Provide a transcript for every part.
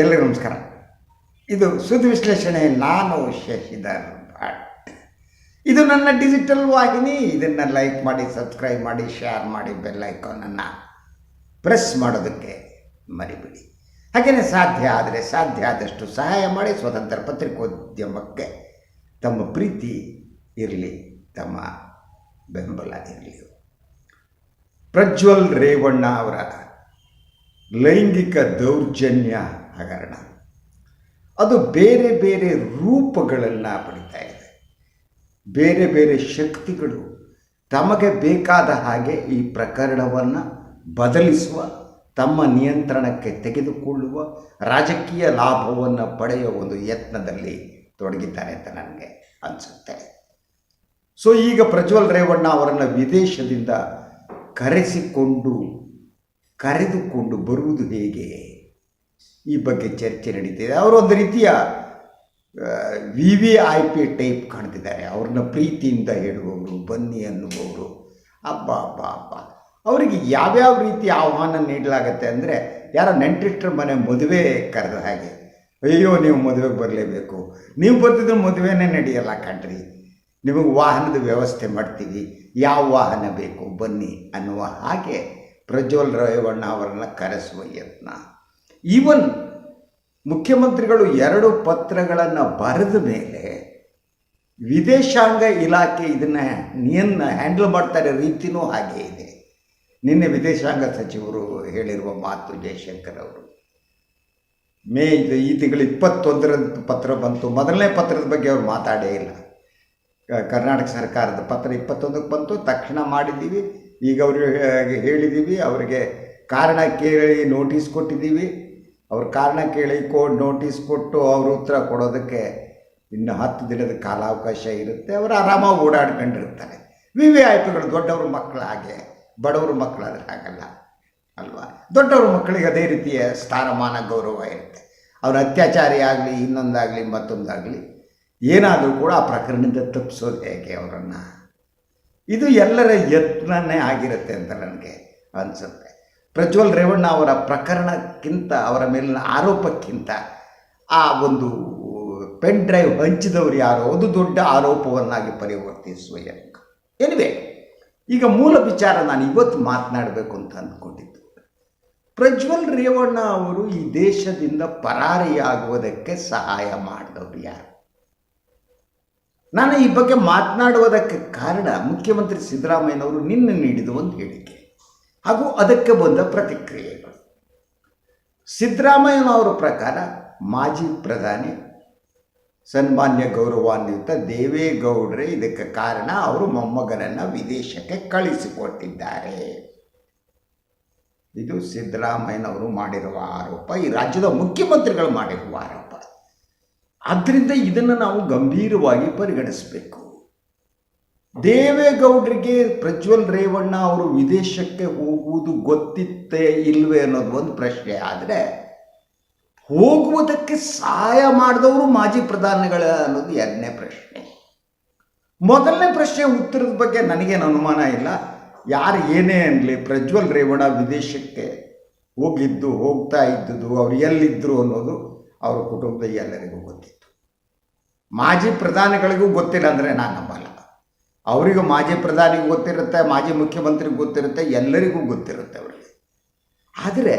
ಎಲ್ಲರಿಗೂ ನಮಸ್ಕಾರ. ಇದು ಸುದ್ದಿ ವಿಶ್ಲೇಷಣೆ ನಾನು ಶಶಿಧರ್ ಭಟ್. ಇದು ನನ್ನ ಡಿಜಿಟಲ್ ವಾಹಿನಿ. ಇದನ್ನು ಲೈಕ್ ಮಾಡಿ ಸಬ್ಸ್ಕ್ರೈಬ್ ಮಾಡಿ ಶೇರ್ ಮಾಡಿ ಬೆಲ್ ಐಕಾನನ್ನು ಪ್ರೆಸ್ ಮಾಡೋದಕ್ಕೆ ಮರಿಬಿಡಿ. ಹಾಗೆಯೇ ಸಾಧ್ಯ ಆದರೆ ಸಾಧ್ಯ ಆದಷ್ಟು ಸಹಾಯ ಮಾಡಿ, ಸ್ವತಂತ್ರ ಪತ್ರಿಕೋದ್ಯಮಕ್ಕೆ ತಮ್ಮ ಪ್ರೀತಿ ಇರಲಿ, ತಮ್ಮ ಬೆಂಬಲ ಇರಲಿ. ಪ್ರಜ್ವಲ್ ರೇವಣ್ಣ ಅವರ ಲೈಂಗಿಕ ದೌರ್ಜನ್ಯ ಹಗರಣ. ಅದು ಬೇರೆ ಬೇರೆ ರೂಪಗಳನ್ನು ಪಡಿತಾ ಇದೆ. ಬೇರೆ ಬೇರೆ ಶಕ್ತಿಗಳು ತಮಗೆ ಬೇಕಾದ ಹಾಗೆ ಈ ಪ್ರಕರಣವನ್ನು ಬದಲಿಸುವ, ತಮ್ಮ ನಿಯಂತ್ರಣಕ್ಕೆ ತೆಗೆದುಕೊಳ್ಳುವ, ರಾಜಕೀಯ ಲಾಭವನ್ನು ಪಡೆಯುವ ಒಂದು ಯತ್ನದಲ್ಲಿ ತೊಡಗಿದ್ದಾರೆ ಅಂತ ನನಗೆ ಅನಿಸುತ್ತೆ. ಸೊ ಈಗ ಪ್ರಜ್ವಲ್ ರೇವಣ್ಣ ಅವರನ್ನು ವಿದೇಶದಿಂದ ಕರೆಸಿಕೊಂಡು, ಕರೆದುಕೊಂಡು ಬರುವುದು ಹೇಗೆ? ಈ ಬಗ್ಗೆ ಚರ್ಚೆ ನಡೀತಿದೆ. ಅವರು ಒಂದು ರೀತಿಯ V V I P type ಕಾಣ್ತಿದ್ದಾರೆ. ಅವ್ರನ್ನ ಪ್ರೀತಿಯಿಂದ ಹೇಳುವವರು, ಬನ್ನಿ ಅನ್ನುವವರು. ಅಬ್ಬ ಅಬ್ಬ ಅಬ್ಬ. ಅವರಿಗೆ ಯಾವ್ಯಾವ ರೀತಿ ಆಹ್ವಾನ ನೀಡಲಾಗತ್ತೆ ಅಂದರೆ, ಯಾರೋ ನೆಂಟಿಷ್ಟ್ರ ಮನೆ ಮದುವೆ ಕರೆದ ಹಾಗೆ. ಅಯ್ಯೋ, ನೀವು ಮದುವೆಗೆ ಬರಲೇಬೇಕು. ನೀವು ಬರ್ತಿದ್ರೆ ಮದುವೆನೇ ನಡೆಯಲ್ಲ ಕಣ್ರಿ. ನಿಮಗೆ ವಾಹನದ ವ್ಯವಸ್ಥೆ ಮಾಡ್ತೀವಿ. ಯಾವ ವಾಹನ ಬೇಕು, ಬನ್ನಿ ಅನ್ನುವ ಹಾಗೆ ಪ್ರಜ್ವಲ್ ರೇವಣ್ಣ ಅವರನ್ನು ಕರೆಸುವ ಯತ್ನ. ಈವನ್ ಮುಖ್ಯಮಂತ್ರಿಗಳು ಎರಡು ಪತ್ರಗಳನ್ನು ಬರೆದ ಮೇಲೆ ವಿದೇಶಾಂಗ ಇಲಾಖೆ ಇದನ್ನು ನಿಯನ್ನ ಹ್ಯಾಂಡಲ್ ಮಾಡ್ತಾರೆ ರೀತಿನೂ ಹಾಗೆ ಇದೆ. ನಿನ್ನೆ ವಿದೇಶಾಂಗ ಸಚಿವರು ಹೇಳಿರುವ ಮಾತು ಜಯಶಂಕರ್ ಅವರು. ಮೇ ಇದು ಈ ತಿಂಗಳು ಇಪ್ಪತ್ತೊಂದರಂದು ಪತ್ರ ಬಂತು. ಮೊದಲನೇ ಪತ್ರದ ಬಗ್ಗೆ ಅವರು ಮಾತಾಡೇ ಇಲ್ಲ. ಕರ್ನಾಟಕ ಸರ್ಕಾರದ ಪತ್ರ ಇಪ್ಪತ್ತೊಂದಕ್ಕೆ ಬಂತು. ತಕ್ಷಣ ಮಾಡಿದ್ದೀವಿ. ಈಗ ಅವರು ಹೇಳಿದ್ದೀವಿ, ಅವರಿಗೆ ಕಾರಣ ಕೇಳಿ ನೋಟಿಸ್ ಕೊಟ್ಟಿದ್ದೀವಿ. ಅವ್ರ ಕಾರಣ ಕೇಳಿ ಕೋಡ್ ನೋಟಿಸ್ ಕೊಟ್ಟು ಅವರು ಉತ್ತರ ಕೊಡೋದಕ್ಕೆ ಇನ್ನು ಹತ್ತು ದಿನದ ಕಾಲಾವಕಾಶ ಇರುತ್ತೆ. ಅವರು ಆರಾಮಾಗಿ ಓಡಾಡ್ಕೊಂಡಿರ್ತಾರೆ. ವಿ ವಿ ಐ ಪಿಗಳು ದೊಡ್ಡವ್ರ ಮಕ್ಕಳು ಹಾಗೆ, ಬಡವ್ರ ಮಕ್ಕಳಾದ್ರೆ ಹಾಗಲ್ಲ, ಅಲ್ವಾ? ದೊಡ್ಡವ್ರ ಮಕ್ಕಳಿಗೆ ಅದೇ ರೀತಿಯ ಸ್ಥಾನಮಾನ, ಗೌರವ ಇರುತ್ತೆ. ಅವ್ರ ಅತ್ಯಾಚಾರಿ ಆಗಲಿ, ಇನ್ನೊಂದಾಗಲಿ, ಮತ್ತೊಂದಾಗಲಿ, ಏನಾದರೂ ಕೂಡ ಆ ಪ್ರಕರಣದಿಂದ ತಪ್ಪಿಸೋದು ಹೇಗೆ ಅವರನ್ನು? ಇದು ಎಲ್ಲರ ಯತ್ನನೇ ಆಗಿರುತ್ತೆ ಅಂತ ನನಗೆ ಅನಿಸುತ್ತೆ. ಪ್ರಜ್ವಲ್ ರೇವಣ್ಣ ಅವರ ಪ್ರಕರಣಕ್ಕಿಂತ, ಅವರ ಮೇಲಿನ ಆರೋಪಕ್ಕಿಂತ ಆ ಒಂದು ಪೆನ್ ಡ್ರೈವ್ ಹಂಚಿದವರು ಯಾರೋ? ಅದು ದೊಡ್ಡ ಆರೋಪವನ್ನಾಗಿ ಪರಿವರ್ತಿಸುವ ಯತ್ನ. ಎನಿವೆ ಈಗ ಮೂಲ ವಿಚಾರ ನಾನು ಇವತ್ತು ಮಾತನಾಡಬೇಕು ಅಂತ ಅಂದ್ಕೊಂಡಿದ್ದು. ಪ್ರಜ್ವಲ್ ರೇವಣ್ಣ ಅವರು ಈ ದೇಶದಿಂದ ಪರಾರಿಯಾಗುವುದಕ್ಕೆ ಸಹಾಯ ಮಾಡಿದವರು ಯಾರು? ನಾನು ಈ ಬಗ್ಗೆ ಮಾತನಾಡುವುದಕ್ಕೆ ಕಾರಣ ಮುಖ್ಯಮಂತ್ರಿ ಸಿದ್ದರಾಮಯ್ಯನವರು ನಿನ್ನೆ ನೀಡಿದ ಒಂದು ಹೇಳಿಕೆ. ಹಾಗೂ ಅದಕ್ಕೆ ಬಂದ ಪ್ರತಿಕ್ರಿಯೆಗಳು. ಸಿದ್ದರಾಮಯ್ಯನವರ ಪ್ರಕಾರ ಮಾಜಿ ಪ್ರಧಾನಿ, ಸನ್ಮಾನ್ಯ ಗೌರವಾನ್ವಿತ ದೇವೇಗೌಡರೇ ಇದಕ್ಕೆ ಕಾರಣ ಅವರು ಮೊಮ್ಮಗನನ್ನು ವಿದೇಶಕ್ಕೆ ಕಳಿಸಿಕೊಟ್ಟಿದ್ದಾರೆ. ಇದು ಸಿದ್ದರಾಮಯ್ಯನವರು ಮಾಡಿರುವ ಆರೋಪ, ಈ ರಾಜ್ಯದ ಮುಖ್ಯಮಂತ್ರಿಗಳು ಮಾಡಿರುವ ಆರೋಪ. ಆದ್ದರಿಂದ ಇದನ್ನು ನಾವು ಗಂಭೀರವಾಗಿ ಪರಿಗಣಿಸಬೇಕು. ದೇವೇಗೌಡರಿಗೆ ಪ್ರಜ್ವಲ್ ರೇವಣ್ಣ ಅವರು ವಿದೇಶಕ್ಕೆ ಹೋಗುವುದು ಗೊತ್ತಿತ್ತೇ ಇಲ್ವೇ ಅನ್ನೋದು ಒಂದು ಪ್ರಶ್ನೆ. ಆದರೆ ಹೋಗುವುದಕ್ಕೆ ಸಹಾಯ ಮಾಡಿದವರು ಮಾಜಿ ಪ್ರಧಾನಿಗಳ ಅನ್ನೋದು ಎರಡನೇ ಪ್ರಶ್ನೆ. ಮೊದಲನೇ ಪ್ರಶ್ನೆ ಉತ್ತರದ ಬಗ್ಗೆ ನನಗೇನು ಅನುಮಾನ ಇಲ್ಲ. ಯಾರು ಏನೇ ಅನ್ನಲಿ ಪ್ರಜ್ವಲ್ ರೇವಣ್ಣ ವಿದೇಶಕ್ಕೆ ಹೋಗಿದ್ದು, ಹೋಗ್ತಾ ಇದ್ದುದು ಅವ್ರು ಎಲ್ಲಿದ್ದರು ಅನ್ನೋದು ಅವ್ರ ಕುಟುಂಬದ ಎಲ್ಲರಿಗೂ ಗೊತ್ತಿತ್ತು. ಮಾಜಿ ಪ್ರಧಾನಿಗಳಿಗೂ ಗೊತ್ತಿಲ್ಲ ಅಂದರೆ ನಾನು ನಂಬಲ್ಲ. ಅವರಿಗೂ ಮಾಜಿ ಪ್ರಧಾನಿಗೆ ಗೊತ್ತಿರುತ್ತೆ, ಮಾಜಿ ಮುಖ್ಯಮಂತ್ರಿಗೆ ಗೊತ್ತಿರುತ್ತೆ, ಎಲ್ಲರಿಗೂ ಗೊತ್ತಿರುತ್ತೆ ಅವರಿಗೆ ಆದರೆ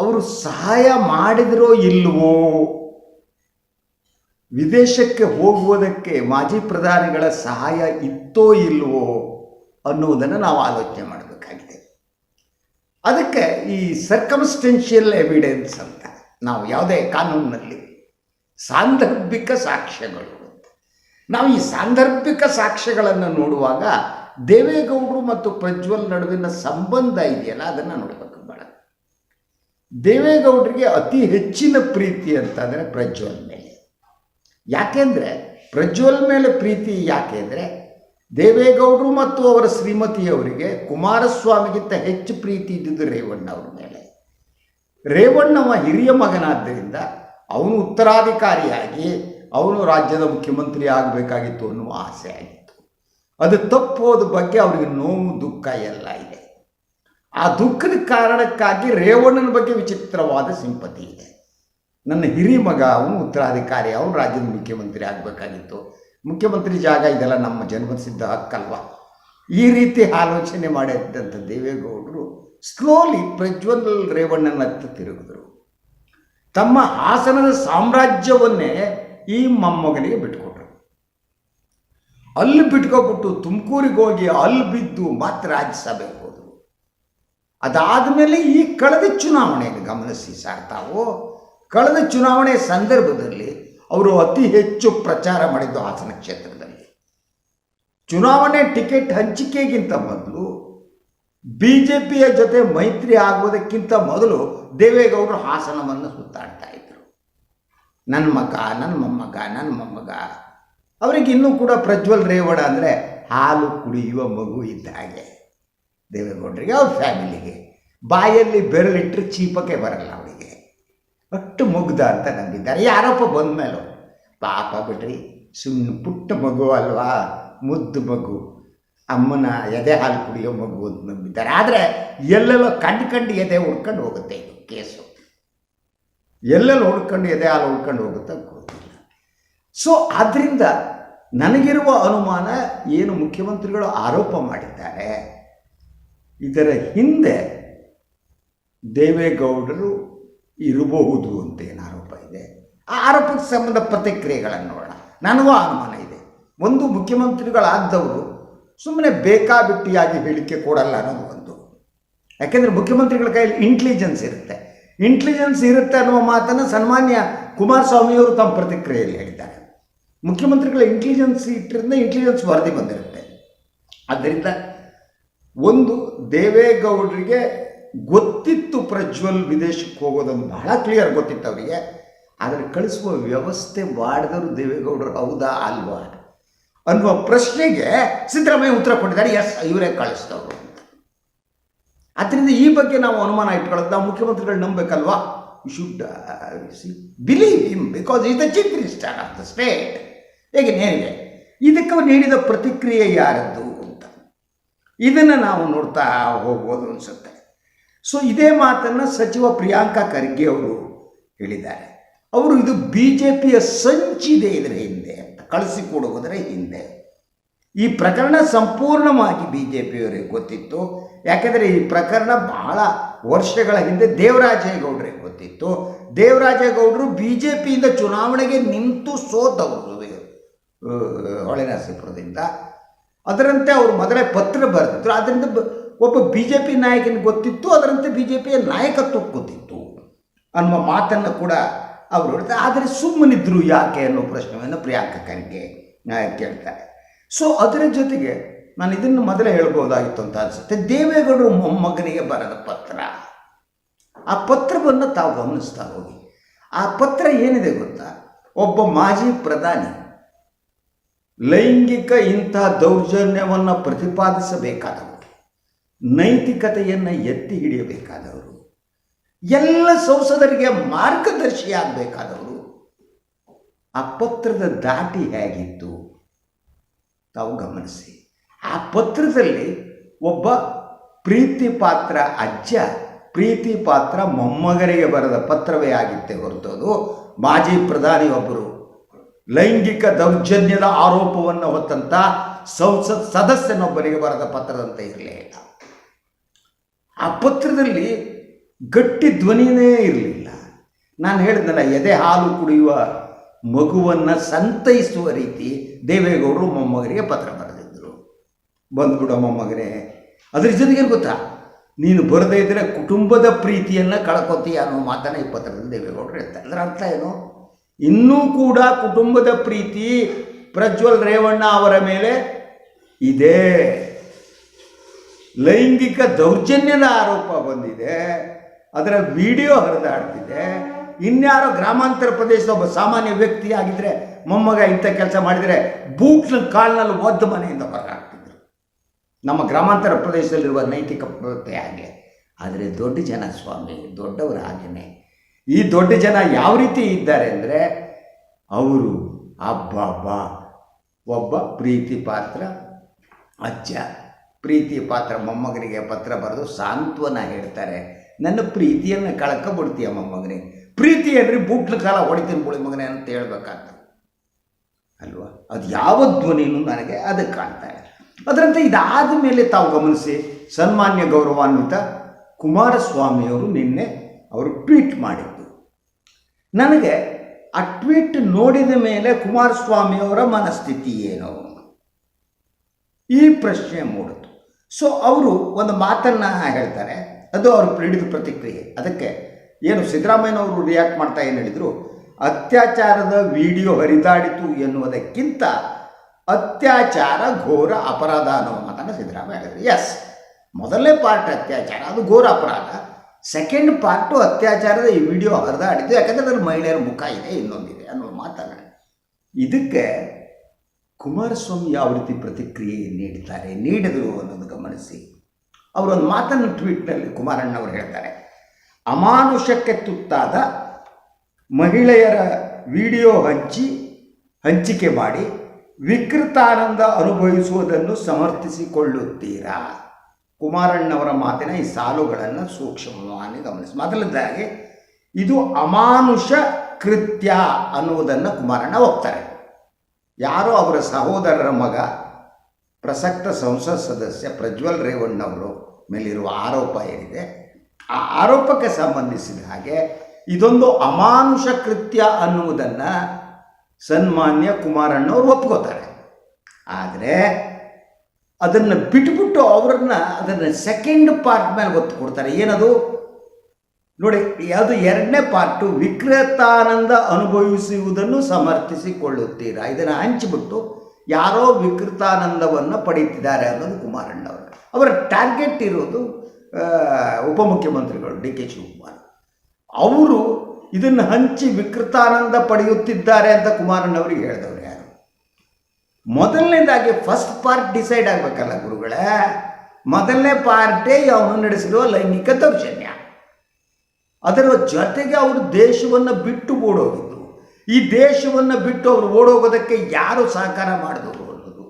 ಅವರು ಸಹಾಯ ಮಾಡಿದರೋ ಇಲ್ಲವೋ ವಿದೇಶಕ್ಕೆ ಹೋಗುವುದಕ್ಕೆ ಮಾಜಿ ಪ್ರಧಾನಿಗಳ ಸಹಾಯ ಇತ್ತೋ ಇಲ್ಲವೋ ಅನ್ನುವುದನ್ನು ನಾವು ಆಲೋಚನೆ ಮಾಡಬೇಕಾಗಿದೆ ಅದಕ್ಕೆ ಈ ಸರ್ಕಮ್ಸ್ಟೆನ್ಷಿಯಲ್ ಎವಿಡೆನ್ಸ್ ಅಂತ, ನಾವು ಯಾವುದೇ ಕಾನೂನಿನಲ್ಲಿ ಸಾಂದರ್ಭಿಕ ಸಾಕ್ಷ್ಯಗಳು. ನಾವು ಈ ಸಾಂದರ್ಭಿಕ ಸಾಕ್ಷ್ಯಗಳನ್ನು ನೋಡುವಾಗ ದೇವೇಗೌಡರು ಮತ್ತು ಪ್ರಜ್ವಲ್ ನಡುವಿನ ಸಂಬಂಧ ಇದೆಯಲ್ಲ, ಅದನ್ನು ನೋಡಬೇಕು ಬಹಳ ದೇವೇಗೌಡರಿಗೆ ಅತಿ ಹೆಚ್ಚಿನ ಪ್ರೀತಿ ಅಂತಂದರೆ ಪ್ರಜ್ವಲ್ ಮೇಲೆ. ಯಾಕೆಂದರೆ ಪ್ರಜ್ವಲ್ ಮೇಲೆ ಪ್ರೀತಿ ಯಾಕೆ ಅಂದರೆ ದೇವೇಗೌಡರು ಮತ್ತು ಅವರ ಶ್ರೀಮತಿಯವರಿಗೆ ಕುಮಾರಸ್ವಾಮಿಗಿಂತ ಹೆಚ್ಚು ಪ್ರೀತಿ ಇದ್ದಿದ್ದು ರೇವಣ್ಣ ಅವರ ಮೇಲೆ. ರೇವಣ್ಣವ ಹಿರಿಯ ಮಗನಾದ್ದರಿಂದ ಅವನು ಉತ್ತರಾಧಿಕಾರಿಯಾಗಿ ಅವನು ರಾಜ್ಯದ ಮುಖ್ಯಮಂತ್ರಿ ಆಗಬೇಕಾಗಿತ್ತು ಅನ್ನುವ ಆಸೆ ಆಗಿತ್ತು ಅದು ತಪ್ಪೋದ ಬಗ್ಗೆ ಅವರಿಗೆ ನೋವು, ದುಃಖ ಎಲ್ಲ ಇದೆ. ಆ ದುಃಖದ ಕಾರಣಕ್ಕಾಗಿ ರೇವಣ್ಣನ ಬಗ್ಗೆ ವಿಚಿತ್ರವಾದ ಸಿಂಪತಿ ಇದೆ. ನನ್ನ ಹಿರಿ ಮಗ, ಅವನು ಉತ್ತರಾಧಿಕಾರಿ, ಅವನು ರಾಜ್ಯದ ಮುಖ್ಯಮಂತ್ರಿ ಆಗಬೇಕಾಗಿತ್ತು. ಮುಖ್ಯಮಂತ್ರಿ ಜಾಗ ಇದೆಲ್ಲ ನಮ್ಮ ಜನ್ಮಸಿದ್ಧ ಹಕ್ಕಲ್ವ? ಈ ರೀತಿ ಆಲೋಚನೆ ಮಾಡಿದ್ದಂಥ ದೇವೇಗೌಡರು ಸ್ಲೋಲಿ ಪ್ರಜ್ವಲ್ ರೇವಣ್ಣನತ್ತ ತಿರುಗಿದ್ರು. ತಮ್ಮ ಹಾಸನದ ಸಾಮ್ರಾಜ್ಯವನ್ನೇ ಈ ಮೊಮ್ಮಗನಿಗೆ ಬಿಟ್ಕೊಟ್ರು. ಅಲ್ಲಿ ಬಿಟ್ಕೊಬಿಟ್ಟು ತುಮಕೂರಿಗೆ ಹೋಗಿ ಅಲ್ಲಿ ಬಿದ್ದು ಮತ್ತೆ ರಾಜ್ಯಸಭೆಗೆ ಹೋದರು. ಅದಾದಮೇಲೆ ಈ ಕಳೆದ ಚುನಾವಣೆಯನ್ನು ಗಮನಿಸಿ ಸರ್ ತಾವು, ಕಳೆದ ಚುನಾವಣೆ ಸಂದರ್ಭದಲ್ಲಿ ಅವರು ಅತಿ ಹೆಚ್ಚು ಪ್ರಚಾರ ಮಾಡಿದ್ದು ಹಾಸನ ಕ್ಷೇತ್ರದಲ್ಲಿ. ಚುನಾವಣೆ ಟಿಕೆಟ್ ಹಂಚಿಕೆಗಿಂತ ಮೊದಲು ಬಿ ಜೆ ಪಿಯ ಜೊತೆ ಮೈತ್ರಿ ಆಗುವುದಕ್ಕಿಂತ ಮೊದಲು ದೇವೇಗೌಡರು ಹಾಸನವನ್ನು ಸುತ್ತಾಡ್ತಾ ಇದ್ರು. ನನ್ನ ಮಗ, ನನ್ನ ಮೊಮ್ಮಗ ನನ್ನ ಮೊಮ್ಮಗ. ಅವರಿಗೆ ಇನ್ನೂ ಕೂಡ ಪ್ರಜ್ವಲ್ ರೇವಣ ಅಂದರೆ ಹಾಲು ಕುಡಿಯುವ ಮಗು ಇದ್ದ ಹಾಗೆ. ದೇವೇಗೌಡರಿಗೆ ಅವ್ರ ಫ್ಯಾಮಿಲಿಗೆ. ಬಾಯಲ್ಲಿ ಬೆರಳಿಟ್ಟರೆ ಚೀಪಕ್ಕೆ ಬರಲ್ಲ ಅವರಿಗೆ ಅಷ್ಟು ಮುಗ್ಧ ಅಂತ ನಂಬಿದ್ದಾರೆ. ಯಾರಪ್ಪ ಬಂದ ಮೇಲೆ ಪಾಪ ಬಿಡ್ರಿ ಸುಮ್ಮನೆ ಪುಟ್ಟ ಮಗು ಅಲ್ವಾ, ಮುದ್ದು ಮಗು. ಅಮ್ಮನ ಎದೆ ಹಾಲು ಕುಡಿಯೋ ಮಗು ಅಂತ ನಂಬಿದ್ದಾರೆ. ಆದರೆ ಎಲ್ಲೆಲ್ಲೋ ಕಂಡು ಕಂಡು ಎದೆ ಹುಡ್ಕೊಂಡು ಹೋಗುತ್ತೆ ಇದು ಕೇಸು. ಎಲ್ಲೆಲ್ಲಿ ಹುಡ್ಕೊಂಡು ಎದೆ ಹಾಲು ಹುಡ್ಕೊಂಡು ಹೋಗುತ್ತೆ ಗೊತ್ತಿಲ್ಲ. ಸೊ ಆದ್ದರಿಂದ ನನಗಿರುವ ಅನುಮಾನ ಏನು ಮುಖ್ಯಮಂತ್ರಿಗಳು ಆರೋಪ ಮಾಡಿದ್ದಾರೆ. ಇದರ ಹಿಂದೆ ದೇವೇಗೌಡರು ಇರಬಹುದು ಅಂತ ಏನು ಆರೋಪ ಇದೆ. ಆ ಆರೋಪಕ್ಕೆ ಸಂಬಂಧ ಪ್ರತಿಕ್ರಿಯೆಗಳನ್ನು ನೋಡೋಣ. ನನಗೂ ಅನುಮಾನ ಇದೆ. ಒಂದು ಮುಖ್ಯಮಂತ್ರಿಗಳಾದವರು ಸುಮ್ಮನೆ ಬೇಕಾಬಿಟ್ಟಿಯಾಗಿ ಹೇಳಿಕೆ ಕೊಡಲ್ಲ ಅನ್ನೋದು ಒಂದು. ಯಾಕೆಂದರೆ ಮುಖ್ಯಮಂತ್ರಿಗಳ ಕೈಯಲ್ಲಿ ಇಂಟೆಲಿಜೆನ್ಸ್ ಇರುತ್ತೆ. ಇಂಟೆಲಿಜೆನ್ಸ್ ಇರುತ್ತೆ ಅನ್ನುವ ಮಾತನ್ನು ಸನ್ಮಾನ್ಯ ಕುಮಾರಸ್ವಾಮಿಯವರು ತಮ್ಮ ಪ್ರತಿಕ್ರಿಯೆಯಲ್ಲಿ ಹೇಳಿದ್ದಾರೆ. ಮುಖ್ಯಮಂತ್ರಿಗಳ ಇಂಟೆಲಿಜೆನ್ಸ್ ಇಟ್ಟಿರಿಂದ ಇಂಟೆಲಿಜೆನ್ಸ್ ವರದಿ ಬಂದಿರುತ್ತೆ. ಆದ್ದರಿಂದ ಒಂದು ದೇವೇಗೌಡರಿಗೆ ಗೊತ್ತಿತ್ತು ಪ್ರಜ್ವಲ್ ವಿದೇಶಕ್ಕೆ ಹೋಗೋದೊಂದು ಬಹಳ ಕ್ಲಿಯರ್ ಗೊತ್ತಿತ್ತು ಅವರಿಗೆ. ಆದರೆ ಕಳಿಸುವ ವ್ಯವಸ್ಥೆ ಮಾಡಿದವರು ದೇವೇಗೌಡರು ಹೌದಾ ಅಲ್ವಾ ಅನ್ನುವ ಪ್ರಶ್ನೆಗೆ ಸಿದ್ದರಾಮಯ್ಯ ಉತ್ತರ ಕೊಟ್ಟಿದ್ದಾರೆ. ಎಸ್ ಇವರೇ ಕಳಿಸ್ತವ್ರು ಆದ್ದರಿಂದ ಈ ಬಗ್ಗೆ ನಾವು ಅನುಮಾನ ಇಟ್ಕೊಳ್ಳೋದು ನಾವು ಮುಖ್ಯಮಂತ್ರಿಗಳು ನಂಬಬೇಕಲ್ವಾ? You should believe him because is the chief minister of the state ಹೇಗೆ ನೇರಿಗೆ ಇದಕ್ಕೆ ನೀಡಿದ ಪ್ರತಿಕ್ರಿಯೆ ಯಾರದ್ದು ಅಂತ. ಇದನ್ನು ನಾವು ನೋಡ್ತಾ ಹೋಗ್ಬೋದು ಅನಿಸುತ್ತೆ. ಸೊ ಇದೇ ಮಾತನ್ನು ಸಚಿವ ಪ್ರಿಯಾಂಕಾ ಖರ್ಗೆ ಅವರು ಹೇಳಿದ್ದಾರೆ. ಅವರು ಇದು ಬಿ ಜೆ ಪಿಯ ಸಂಚಿದೆ ಇದರ ಹಿಂದೆ ಅಂತ. ಕಳಿಸಿಕೊಡುವುದರ ಹಿಂದೆ. ಈ ಪ್ರಕರಣ ಸಂಪೂರ್ಣವಾಗಿ ಬಿ ಜೆ ಪಿಯವರಿಗೆ ಗೊತ್ತಿತ್ತು. ಯಾಕೆಂದರೆ ಈ ಪ್ರಕರಣ ಬಹಳ ವರ್ಷಗಳ ಹಿಂದೆ ದೇವರಾಜೇಗೌಡರಿಗೆ ಗೊತ್ತಿತ್ತು. ದೇವರಾಜೇಗೌಡರು ಬಿ ಜೆ ಪಿಯಿಂದ ಚುನಾವಣೆಗೆ ನಿಂತು ಸೋತವರು ಹೊಳೆನರಸೀಪುರದಿಂದ ಅದರಂತೆ ಅವರು ಮೊದಲೇ ಪತ್ರ ಬರೆದಿದ್ರು. ಅದರಿಂದ ಒಬ್ಬ ಬಿ ಜೆ ಪಿ ನಾಯಕನಿಗೆ ಗೊತ್ತಿತ್ತು, ಅದರಂತೆ ಬಿ ಜೆ ಪಿಯ ನಾಯಕತ್ವ ಗೊತ್ತಿತ್ತು ಅನ್ನುವ ಮಾತನ್ನು ಕೂಡ ಅವರು ಹೇಳ್ತಾರೆ. ಆದರೆ ಸುಮ್ಮನಿದ್ರು ಯಾಕೆ ಅನ್ನೋ ಪ್ರಶ್ನೆಯನ್ನು ಪ್ರಿಯಾಂಕ ಖರ್ಗೆ ಕೇಳ್ತಾರೆ. ಸೊ ಅದರ ಜೊತೆಗೆ ನಾನು ಇದನ್ನು ಮೊದಲೇ ಹೇಳ್ಬೋದಾಗಿತ್ತು ಅಂತ ಅನಿಸುತ್ತೆ. ದೇವೇಗೌಡರು ಮೊಮ್ಮಗನಿಗೆ ಬರೆದ ಪತ್ರ. ಆ ಪತ್ರವನ್ನು ತಾವು ಗಮನಿಸ್ತಾ ಹೋಗಿ. ಆ ಪತ್ರ ಏನಿದೆ ಗೊತ್ತಾ? ಒಬ್ಬ ಮಾಜಿ ಪ್ರಧಾನಿ ಲೈಂಗಿಕ ಇಂಥ ದೌರ್ಜನ್ಯವನ್ನು ಪ್ರತಿಪಾದಿಸಬೇಕಾದವರು, ನೈತಿಕತೆಯನ್ನು ಎತ್ತಿ ಹಿಡಿಯಬೇಕಾದವರು, ಎಲ್ಲ ಸಂಸದರಿಗೆ ಮಾರ್ಗದರ್ಶಿಯಾಗಬೇಕಾದವರು, ಆ ಪತ್ರದ ದಾಟಿ ಹೇಗಿತ್ತು? ತಾವು ಗಮನಿಸಿ. ಆ ಪತ್ರದಲ್ಲಿ ಒಬ್ಬ ಪ್ರೀತಿ ಪಾತ್ರ ಅಜ್ಜ, ಪ್ರೀತಿ ಪಾತ್ರ ಮೊಮ್ಮಗರಿಗೆ ಬರೆದ ಪತ್ರವೇ ಆಗಿತ್ತೆ ಹೊರತು ಅದು ಮಾಜಿ ಪ್ರಧಾನಿ ಒಬ್ಬರು. ಲೈಂಗಿಕ ದೌರ್ಜನ್ಯದ ಆರೋಪವನ್ನು ಹೊತ್ತಂತ ಸಂಸತ್ ಸದಸ್ಯನೊಬ್ಬರಿಗೆ ಬರೆದ ಪತ್ರದಂತೆ ಇರಲೇ ಇಲ್ಲ. ಆ ಪತ್ರದಲ್ಲಿ ಗಟ್ಟಿ ಧ್ವನಿನೇ ಇರಲಿಲ್ಲ. ನಾನು ಹೇಳಿದ್ನಲ್ಲ, ಎದೆ ಹಾಲು ಕುಡಿಯುವ ಮಗುವನ್ನು ಸಂತೈಸುವ ರೀತಿ ದೇವೇಗೌಡರು ಮೊಮ್ಮಗರಿಗೆ ಪತ್ರ ಬರೆದಿದ್ದರು ಬಂದ್ಬಿಡೋ ಮೊಮ್ಮಗನೇ. ಅದ್ರ ಜೊತೆಗೆ ಗೊತ್ತಾ? ನೀನು ಬರದೇ ಇದ್ದರೆ ಕುಟುಂಬದ ಪ್ರೀತಿಯನ್ನು ಕಳ್ಕೊತೀಯ ಅನ್ನೋ ಮಾತನ್ನು ಈ ಪತ್ರದಲ್ಲಿ ದೇವೇಗೌಡರು ಹೇಳ್ತಾರೆ. ಅದರ ಅರ್ಥ ಏನು? ಇನ್ನೂ ಕೂಡ ಕುಟುಂಬದ ಪ್ರೀತಿ ಪ್ರಜ್ವಲ್ ರೇವಣ್ಣ ಅವರ ಮೇಲೆ ಇದೆ. ಲೈಂಗಿಕ ದೌರ್ಜನ್ಯದ ಆರೋಪ ಬಂದಿದೆ. ಅದರ ವಿಡಿಯೋ ಹರಿದಾಡ್ತಿದೆ. ಇನ್ಯಾರೋ ಗ್ರಾಮಾಂತರ ಪ್ರದೇಶದ ಒಬ್ಬ ಸಾಮಾನ್ಯ ವ್ಯಕ್ತಿ ಆಗಿದ್ರೆ ಮೊಮ್ಮಗ ಇಂಥ ಕೆಲಸ ಮಾಡಿದರೆ ಬೂಟ್ನ ಕಾಲ್ನಲ್ಲಿ ಒದ್ದು ಮನೆಯಿಂದ ಹೊರಗಾಗ್ತಿದ್ರು ನಮ್ಮ ಗ್ರಾಮಾಂತರ ಪ್ರದೇಶದಲ್ಲಿರುವ ನೈತಿಕ ಪ್ರವೃತ್ತಿ ಹಾಗೆ. ಆದರೆ ದೊಡ್ಡ ಜನ ಸ್ವಾಮಿ, ದೊಡ್ಡವರು ಹಾಗೆಯೇ ಈ ದೊಡ್ಡ ಜನ ಯಾವ ರೀತಿ ಇದ್ದಾರೆ ಅಂದರೆ ಅವರು ಅಬ್ಬಬ್ಬ, ಒಬ್ಬ ಪ್ರೀತಿ ಪಾತ್ರ, ಅಜ್ಜ. ಪ್ರೀತಿ ಪಾತ್ರ ಮೊಮ್ಮಗನಿಗೆ ಪತ್ರ ಬರೆದು ಸಾಂತ್ವನ ಹೇಳ್ತಾರೆ. ನನ್ನ ಪ್ರೀತಿಯನ್ನು ಕಳ್ಕೊಬಿಡ್ತೀಯ ಮೊಮ್ಮಗನೇ. ಪ್ರೀತಿ ಅಂದರೆ ಬುಟ್ಲ ಕಾಲ ಹೊಡಿತೀನಿ ಬುಳಿ ಮಗನೇ ಅಂತ ಹೇಳ್ಬೇಕಾಗ್ತದೆ. ಅಲ್ವಾ? ಅದು ಯಾವ ಧ್ವನಿನೂ ನನಗೆ ಅದಕ್ಕೆ ಕಾಣ್ತಾ ಇದೆ ಅದರಂತೆ ಇದಾದ ಮೇಲೆ ತಾವು ಗಮನಿಸಿ ಸನ್ಮಾನ್ಯ ಗೌರವಾನ್ವಿತ ಕುಮಾರಸ್ವಾಮಿಯವರು ನಿನ್ನೆ ಅವರು ಟ್ವೀಟ್ ಮಾಡಿದ್ದು. ನನಗೆ ಆ ಟ್ವೀಟ್ ನೋಡಿದ ಮೇಲೆ ಕುಮಾರಸ್ವಾಮಿಯವರ ಮನಸ್ಥಿತಿ ಏನು? ಈ ಪ್ರಶ್ನೆ ಮೂಡಿತು ಸೊ ಅವರು ಒಂದು ಮಾತನ್ನು ಹೇಳ್ತಾರೆ. ಅದು ಅವರು ನೀಡಿದ ಪ್ರತಿಕ್ರಿಯೆ. ಅದಕ್ಕೆ ಏನು ಸಿದ್ದರಾಮಯ್ಯನವರು ರಿಯಾಕ್ಟ್ ಮಾಡ್ತಾ ಏನು ಹೇಳಿದರು? ಅತ್ಯಾಚಾರದ ವಿಡಿಯೋ ಹರಿದಾಡಿತು ಎನ್ನುವುದಕ್ಕಿಂತ ಅತ್ಯಾಚಾರ ಘೋರ ಅಪರಾಧ ಅನ್ನೋ ಮಾತನ್ನು ಸಿದ್ದರಾಮಯ್ಯ ಹೇಳಿದರು. ಎಸ್ ಮೊದಲನೇ ಪಾರ್ಟ್ ಅತ್ಯಾಚಾರ, ಅದು ಘೋರ ಅಪರಾಧ. ಸೆಕೆಂಡ್ ಪಾರ್ಟು ಅತ್ಯಾಚಾರದ ಈ ವಿಡಿಯೋ ಹರಿದಾಡಿತು, ಯಾಕಂದರೆ ಅದರಲ್ಲಿ ಮಹಿಳೆಯರ ಮುಖ ಇದೆ, ಇನ್ನೊಂದಿದೆ ಅನ್ನೋ ಮಾತನ್ನು. ಇದಕ್ಕೆ ಕುಮಾರಸ್ವಾಮಿ ಯಾವ ರೀತಿ ಪ್ರತಿಕ್ರಿಯೆ ನೀಡ್ತಾರೆ ನೀಡಿದರು ಅನ್ನೋದು ಗಮನಿಸಿ. ಅವರೊಂದು ಮಾತನ್ನು ಟ್ವೀಟ್ನಲ್ಲಿ ಕುಮಾರಣ್ಣವರು ಹೇಳ್ತಾರೆ. ಅಮಾನುಷಕ್ಕೆ ತುತ್ತಾದ ಮಹಿಳೆಯರ ವಿಡಿಯೋ ಹಂಚಿ, ಹಂಚಿಕೆ ಮಾಡಿ ವಿಕೃತಾನಂದ ಅನುಭವಿಸುವುದನ್ನು ಸಮರ್ಥಿಸಿಕೊಳ್ಳುತ್ತೀರಾ? ಕುಮಾರಣ್ಣವರ ಮಾತಿನ ಈ ಸಾಲುಗಳನ್ನು ಸೂಕ್ಷ್ಮವಾಗಿ ಗಮನಿಸಿ. ಮೊದಲದಾಗಿ ಇದು ಅಮಾನುಷ ಕೃತ್ಯ ಅನ್ನುವುದನ್ನು ಕುಮಾರಣ್ಣ ಒಪ್ತಾರೆ. ಯಾರೋ ಅವರ ಸಹೋದರರ ಮಗ, ಪ್ರಸಕ್ತ ಸಂಸತ್ ಸದಸ್ಯ ಪ್ರಜ್ವಲ್ ರೇವಣ್ಣವರು ಮೇಲಿರುವ ಆರೋಪ ಏನಿದೆ ಆ ಆರೋಪಕ್ಕೆ ಸಂಬಂಧಿಸಿದ ಹಾಗೆ ಇದೊಂದು ಅಮಾನುಷ ಕೃತ್ಯ ಅನ್ನುವುದನ್ನು ಸನ್ಮಾನ್ಯ ಕುಮಾರಣ್ಣವ್ರು ಒಪ್ಕೋತಾರೆ. ಆದರೆ ಅದನ್ನು ಬಿಟ್ಬಿಟ್ಟು ಅವ್ರನ್ನ ಅದನ್ನು ಸೆಕೆಂಡ್ ಪಾರ್ಟ್ ಮೇಲೆ ಒತ್ತು ಕೊಡ್ತಾರೆ. ಏನದು? ನೋಡಿ, ಅದು ಎರಡನೇ ಪಾರ್ಟು ವಿಕೃತಾನಂದ ಅನುಭವಿಸುವುದನ್ನು ಸಮರ್ಥಿಸಿಕೊಳ್ಳುತ್ತೀರಾ? ಇದನ್ನು ಹಂಚಿಬಿಟ್ಟು ಯಾರೋ ವಿಕೃತಾನಂದವನ್ನು ಪಡೀತಿದ್ದಾರೆ ಅನ್ನೋದು ಕುಮಾರಣ್ಣವರು. ಅವರ ಟಾರ್ಗೆಟ್ ಇರೋದು ಉಪಮುಖ್ಯಮಂತ್ರಿಗಳು, ಡಿ ಕೆ ಶಿವಕುಮಾರ್. ಅವರು ಇದನ್ನು ಹಂಚಿ ವಿಕೃತಾನಂದ ಪಡೆಯುತ್ತಿದ್ದಾರೆ ಅಂತ ಕುಮಾರಣ್ಣವರಿಗೆ ಹೇಳಿದವರು ಯಾರು? ಮೊದಲನೇದಾಗಿ ಫಸ್ಟ್ ಪಾರ್ಟ್ ಡಿಸೈಡ್ ಆಗಬೇಕಲ್ಲ ಗುರುಗಳೇ. ಮೊದಲನೇ ಪಾರ್ಟೇ ಅವನು ನಡೆಸಿರುವ ಲೈಂಗಿಕ ದೌರ್ಜನ್ಯ. ಅದರ ಜೊತೆಗೆ ಅವರು ದೇಶವನ್ನು ಬಿಟ್ಟು ಓಡೋಗಿದ್ದು. ಈ ದೇಶವನ್ನು ಬಿಟ್ಟು ಅವರು ಓಡೋಗೋದಕ್ಕೆ ಯಾರು ಸಹಕಾರ ಮಾಡಿದವರು ಅನ್ನೋದು.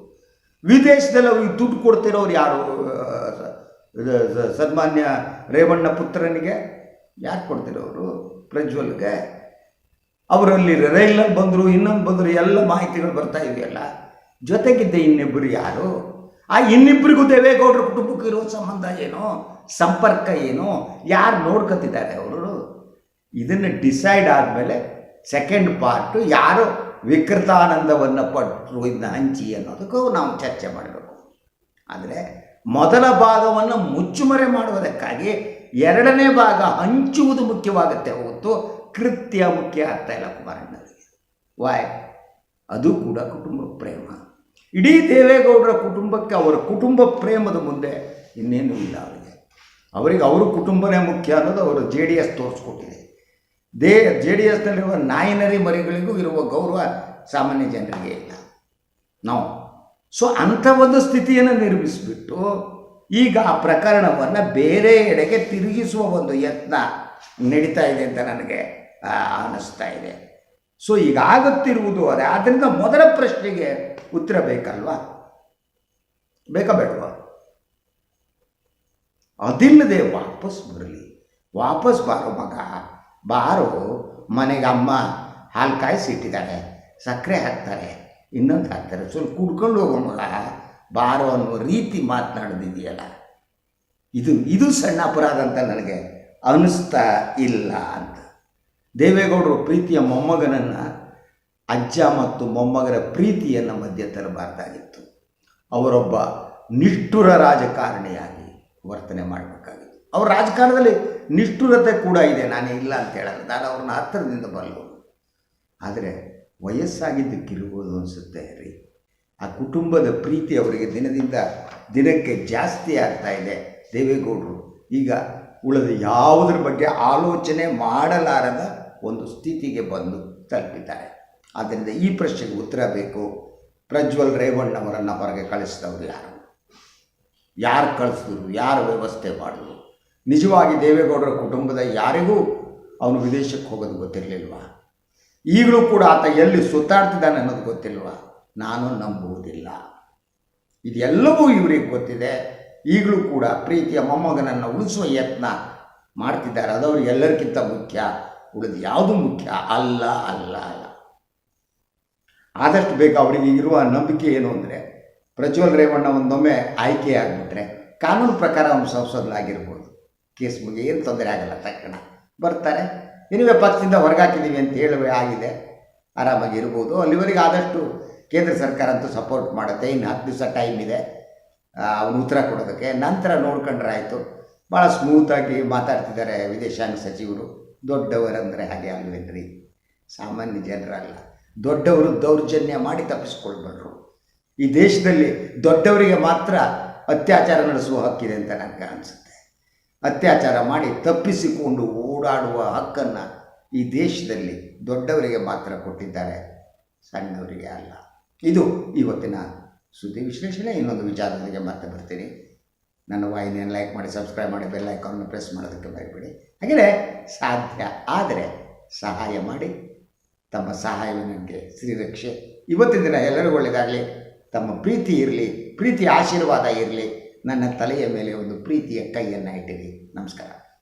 ವಿದೇಶದಲ್ಲಿ ಅವ್ರಿಗೆ ದುಡ್ಡು ಕೊಡ್ತಿರೋರು ಯಾರು ಸನ್ಮಾನ್ಯ ರೇವಣ್ಣ ಪುತ್ರನಿಗೆ ಯಾರು ಕೊಡ್ತಿರೋರು ಪ್ರಜ್ವಲ್ಗೆ. ಅವರಲ್ಲಿ ರೈಲಲ್ಲಿ ಬಂದರು, ಇನ್ನೊಂದು ಬಂದರು, ಎಲ್ಲ ಮಾಹಿತಿಗಳು ಬರ್ತಾ ಇದೆಯಲ್ಲ? ಜೊತೆಗಿದ್ದ ಇನ್ನಿಬ್ಬರು ಯಾರು? ಆ ಇನ್ನಿಬ್ಬರಿಗೂ ದೇವೇಗೌಡರ ಕುಟುಂಬಕ್ಕೂ ಇರೋ ಸಂಬಂಧ ಏನು? ಸಂಪರ್ಕ ಏನು? ಯಾರು ನೋಡ್ಕೊತಿದ್ದಾರೆ ಅವರು? ಇದನ್ನು ಡಿಸೈಡ್ ಆದಮೇಲೆ ಸೆಕೆಂಡ್ ಪಾರ್ಟು ಯಾರು ವಿಕೃತಾನಂದವನ್ನು ಪಟ್ಟರು ಇದನ್ನ ಹಂಚಿ ಅನ್ನೋದಕ್ಕೂ ನಾವು ಚರ್ಚೆ ಮಾಡಬೇಕು. ಆದರೆ ಮೊದಲ ಭಾಗವನ್ನು ಮುಚ್ಚುಮರೆ ಮಾಡುವುದಕ್ಕಾಗಿ ಎರಡನೇ ಭಾಗ ಹಂಚುವುದು ಮುಖ್ಯವಾಗುತ್ತೆ ಹೊತ್ತು ಕೃತ್ಯ ಮುಖ್ಯ ಆಗ್ತಾ ಇಲ್ಲ ಕುಮಾರಣ್ಣನಿಗೆ ವಾಯ್ ಅದು ಕೂಡ ಕುಟುಂಬ ಪ್ರೇಮ. ಇಡೀ ದೇವೇಗೌಡರ ಕುಟುಂಬಕ್ಕೆ ಅವರ ಕುಟುಂಬ ಪ್ರೇಮದ ಮುಂದೆ ಇನ್ನೇನು ಇಲ್ಲ ಅವರಿಗೆ. ಅವರಿಗೆ ಅವರು ಕುಟುಂಬನೇ ಮುಖ್ಯ ಅನ್ನೋದು ಅವರು ಜೆ ಡಿ ಎಸ್ ತೋರಿಸ್ಕೊಟ್ಟಿದೆ. ದೇ ಜೆ ಡಿ ಎಸ್ನಲ್ಲಿರುವ ನಾಯಿನರಿ ಮರಿಗಳಿಗೂ ಇರುವ ಗೌರವ ಸಾಮಾನ್ಯ ಜನರಿಗೆ ಇಲ್ಲ. ನಾವು ಸೊ ಅಂಥ ಒಂದು ಸ್ಥಿತಿಯನ್ನು ನಿರ್ಮಿಸಿಬಿಟ್ಟು ಈಗ ಆ ಪ್ರಕರಣವನ್ನು ಬೇರೆ ಎಡೆಗೆ ತಿರುಗಿಸುವ ಒಂದು ಯತ್ನ ನಡೀತಾ ಇದೆ ಅಂತ ನನಗೆ ಅನ್ನಿಸ್ತಾ ಇದೆ. ಸೊ ಈಗ ಆಗುತ್ತಿರುವುದು ಅದೇ ಆದ್ದರಿಂದ ಮೊದಲ ಪ್ರಶ್ನೆಗೆ ಉತ್ತರ ಬೇಕಲ್ವಾ? ಬೇಕಾ ಬೇಡವಾ? ಅದಿಲ್ಲದೆ ವಾಪಸ್ ಬರಲಿ. ವಾಪಸ್ ಬಾರೋ ಮಗ, ಬಾರೋ ಮನೆಗೆ ಅಮ್ಮ, ಹಾಲು ಕಾಯಿಸಿ ಇಟ್ಟಿದ್ದಾರೆ ಸಕ್ಕರೆ ಹಾಕ್ತಾರೆ ಇನ್ನೊಂದು ಹಾಕ್ತಾರೆ ಸ್ವಲ್ಪ ಕುಡ್ಕೊಂಡು ಹೋಗೋ ಮಗ. ಬಾರೋ ಅನ್ನುವ ರೀತಿ ಮಾತನಾಡೋದಿದೆಯಲ್ಲ. ಇದು ಇದು ಸಣ್ಣ ಅಪರಾಧ ಅಂತ ನನಗೆ ಅನ್ನಿಸ್ತಾ ಇಲ್ಲ ಅಂತ. ದೇವೇಗೌಡರು ಪ್ರೀತಿಯ ಮೊಮ್ಮಗನನ್ನು ಅಜ್ಜ ಮತ್ತು ಮೊಮ್ಮಗರ ಪ್ರೀತಿಯನ್ನು ಮಧ್ಯೆ ತರಬಾರ್ದಾಗಿತ್ತು. ಅವರೊಬ್ಬ ನಿಷ್ಠುರ ರಾಜಕಾರಣಿಯಾಗಿ ವರ್ತನೆ ಮಾಡಬೇಕಾಗಿತ್ತು. ಅವ್ರ ರಾಜಕಾರಣದಲ್ಲಿ ನಿಷ್ಠುರತೆ ಕೂಡ ಇದೆ. ನಾನು ಇಲ್ಲ ಅಂತ ಹೇಳಲ್ಲ. ನಾನು ಅವ್ರನ್ನ ಹತ್ತಿರದಿಂದ ಬರಲು ಆದರೆ ವಯಸ್ಸಾಗಿದ್ದಕ್ಕಿರ್ಬೋದು ಅನಿಸುತ್ತೆ ರೀ. ಆ ಕುಟುಂಬದ ಪ್ರೀತಿ ಅವರಿಗೆ ದಿನದಿಂದ ದಿನಕ್ಕೆ ಜಾಸ್ತಿ ಆಗ್ತಾ ಇದೆ ದೇವೇಗೌಡರು. ಈಗ ಉಳಿದ ಯಾವುದ್ರ ಬಗ್ಗೆ ಆಲೋಚನೆ ಮಾಡಲಾರದ ಒಂದು ಸ್ಥಿತಿಗೆ ಬಂದು ತಲುಪಿದ್ದಾರೆ. ಆದ್ದರಿಂದ ಈ ಪ್ರಶ್ನೆಗೆ ಉತ್ತರ ಬೇಕು. ಪ್ರಜ್ವಲ್ ರೇವಣ್ಣವರನ್ನು ಹೊರಗೆ ಕಳಿಸಿದವರು ಯಾರು? ಯಾರು ಕಳಿಸಿದ್ರು? ಯಾರು ವ್ಯವಸ್ಥೆ ಮಾಡಿದ್ರು? ನಿಜವಾಗಿ ದೇವೇಗೌಡರ ಕುಟುಂಬದ ಯಾರಿಗೂ ಅವನು ವಿದೇಶಕ್ಕೆ ಹೋಗೋದು ಗೊತ್ತಿರಲಿಲ್ವಾ? ಈಗಲೂ ಕೂಡ ಆತ ಎಲ್ಲಿ ಸುತ್ತಾಡ್ತಿದ್ದಾನೆ ಅನ್ನೋದು ಗೊತ್ತಿಲ್ವಾ? ನಾನು ನಂಬುವುದಿಲ್ಲ. ಇದೆಲ್ಲವೂ ಇವರಿಗೆ ಗೊತ್ತಿದೆ. ಈಗಲೂ ಕೂಡ ಪ್ರೀತಿಯ ಮೊಮ್ಮಗನನ್ನು ಉಳಿಸುವ ಯತ್ನ ಮಾಡ್ತಿದ್ದಾರೆ. ಅದು ಅವ್ರಿಗೆ ಎಲ್ಲರಿಗಿಂತ ಮುಖ್ಯ. ಉಳಿದು ಯಾವುದು ಮುಖ್ಯ? ಅಲ್ಲ ಅಲ್ಲ ಅಲ್ಲ. ಆದಷ್ಟು ಬೇಗ ಅವರಿಗೆ ಇರುವ ನಂಬಿಕೆ ಏನು ಅಂದರೆ, ಪ್ರಜ್ವಲ್ ರೇವಣ್ಣ ಒಂದೊಮ್ಮೆ ಆಯ್ಕೆ ಆಗಿಬಿಟ್ರೆ, ಕಾನೂನು ಪ್ರಕಾರ ಅವನು ಸಂಸದನಾಗಿರ್ಬೋದು. ಕೇಸ್ ಬಗ್ಗೆ ಏನು ತೊಂದರೆ ಆಗಲ್ಲ, ತಕ್ಷಣ. ಬರ್ತಾರೆ. ಇನಿವೆ ಪಕ್ಷದಿಂದ ಹೊರಗಾಕಿದ್ದೀವಿ ಅಂತ ಹೇಳುವೆ ಆಗಿದೆ. ಆರಾಮಾಗಿ ಇರ್ಬೋದು. ಅಲ್ಲಿವರೆಗೆ ಆದಷ್ಟು ಕೇಂದ್ರ ಸರ್ಕಾರ ಅಂತೂ ಸಪೋರ್ಟ್ ಮಾಡುತ್ತೆ. ಇನ್ನು ಹತ್ತು ದಿವಸ ಟೈಮ್ ಇದೆ. ಅವನು ಉತ್ತರ ಕೊಡೋದಕ್ಕೆ. ನಂತರ ನೋಡ್ಕೊಂಡ್ರೆ ಆಯಿತು. ಭಾಳ ಸ್ಮೂತಾಗಿ ಮಾತಾಡ್ತಿದ್ದಾರೆ ವಿದೇಶಾಂಗ ಸಚಿವರು. ದೊಡ್ಡವರಂದರೆ ಹಾಗೆ ಅಲ್ವೇನ್ರಿ? ಸಾಮಾನ್ಯ ಜನರಲ್ಲ. ದೊಡ್ಡವರು ದೌರ್ಜನ್ಯ ಮಾಡಿ ತಪ್ಪಿಸ್ಕೊಳ್ಬಾರ್ದು. ಈ ದೇಶದಲ್ಲಿ ದೊಡ್ಡವರಿಗೆ ಮಾತ್ರ ಅತ್ಯಾಚಾರ ನಡೆಸುವ ಹಕ್ಕಿದೆ ಅಂತ ನನಗೆ ಅನಿಸುತ್ತೆ. ಅತ್ಯಾಚಾರ ಮಾಡಿ ತಪ್ಪಿಸಿಕೊಂಡು ಓಡಾಡುವ ಹಕ್ಕನ್ನು ಈ ದೇಶದಲ್ಲಿ ದೊಡ್ಡವರಿಗೆ ಮಾತ್ರ ಕೊಟ್ಟಿದ್ದಾರೆ. ಸಣ್ಣವರಿಗೆ ಅಲ್ಲ. ಇದು ಇವತ್ತಿನ ಸುದ್ದಿ ವಿಶ್ಲೇಷಣೆ. ಇನ್ನೊಂದು ವಿಚಾರದೊಂದಿಗೆ ಮತ್ತೆ ಬರ್ತೀನಿ. ನನ್ನ ವಾಹಿನಿಯನ್ನು ಲೈಕ್ ಮಾಡಿ ಸಬ್ಸ್ಕ್ರೈಬ್ ಮಾಡಿ ಬೆಲ್ ಐಕಾನ್ನ ಪ್ರೆಸ್ ಮಾಡೋದಕ್ಕೆ ಬರಬೇಡಿ ಹಾಗೆಯೇ ಸಾಧ್ಯ ಆದರೆ ಸಹಾಯ ಮಾಡಿ. ತಮ್ಮ ಸಹಾಯವನ್ನು ನನಗೆ ಶ್ರೀರಕ್ಷೆ. ಇವತ್ತಿನ ದಿನ ಎಲ್ಲರಿಗೂ ಒಳ್ಳೆಯದಾಗಲಿ. ತಮ್ಮ ಪ್ರೀತಿ ಇರಲಿ. ಪ್ರೀತಿ ಆಶೀರ್ವಾದ ಇರಲಿ. ನನ್ನ ತಲೆಯ ಮೇಲೆ ಒಂದು ಪ್ರೀತಿಯ ಕೈಯನ್ನು ಇಟ್ಟಿರಿ. ನಮಸ್ಕಾರ.